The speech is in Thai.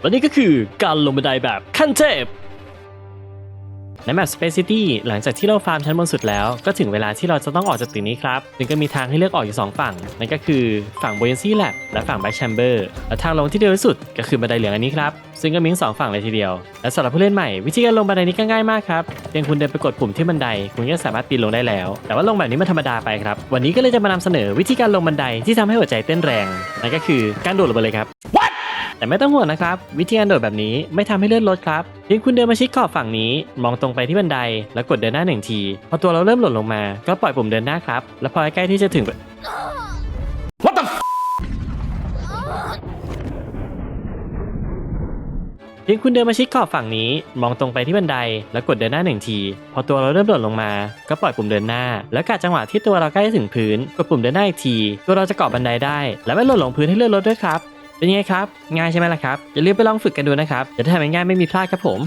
และนี่ก็คือการลงบันไดแบบขั้นเทพในแมป Space City หลังจากที่เราฟาร์มชั้นบนสุดแล้ว ก็ถึงเวลาที่เราจะต้องออกจากตึกนี้ครับซึ่งก็มีทางให้เลือกออกอยู่ 2 ฝั่ง นั่นก็คือฝั่ง Buoyancy Lab และฝั่ง Back Chamber และทางลงที่เร็วที่สุดก็คือบันไดเหลืองอันนี้ครับ ซึ่งก็มีทั้งสองฝั่งเลยทีเดียว และสำหรับผู้เล่นใหม่วิธีการลงบันไดนี้ก็ง่ายมากครับ เพียงคุณเดินไปกดปุ่มที่บันได คุณก็สามารถปีนลงได้แล้ว แต่ว่าลงแบบนี้มันธรรมดาไปครับ วันนี้ก็เลยจะมานำเสนอวิธีการลงบันไดที่ทำให้หัวใจเต้นแรง นั่นก็คือการโดดลงไปเลยครับ แต่ไม่ต้องห่วงนะครับ วิธีการโดดแบบนี้ไม่ทำให้เลื่อนรถครับเพียงคุณเดินมาชิดขอบฝั่งนี้ มองตรงไปที่บันได แล้วกดเดินหน้าหนึ่งที พอตัวเราเริ่มหล่นลงมา ก็ปล่อยปุ่มเดินหน้าครับ แล้วพอใกล้ที่จะถึง What the เพียงคุณเดินมาชิดขอบฝั่งนี้ มองตรงไปที่บันได แล้วกดเดินหน้าหนึ่งที พอตัวเราเริ่มหล่นลงมา ก็ปล่อยปุ่มเดินหน้า แล้วกะจังหวะที่ตัวเราใกล้จะถึงพื้น กดปุ่มเดินหน้าอีกที ตัวเราจะเกาะบันไดได้ และไม่หล่นลงพื้นให้เลื่อนรถด้วยครับ เป็นยังไงครับ ง่ายใช่ไหมล่ะครับ อย่าลืมไปลองฝึกกันดูนะครับ จะทำง่ายไม่มีพลาดครับผม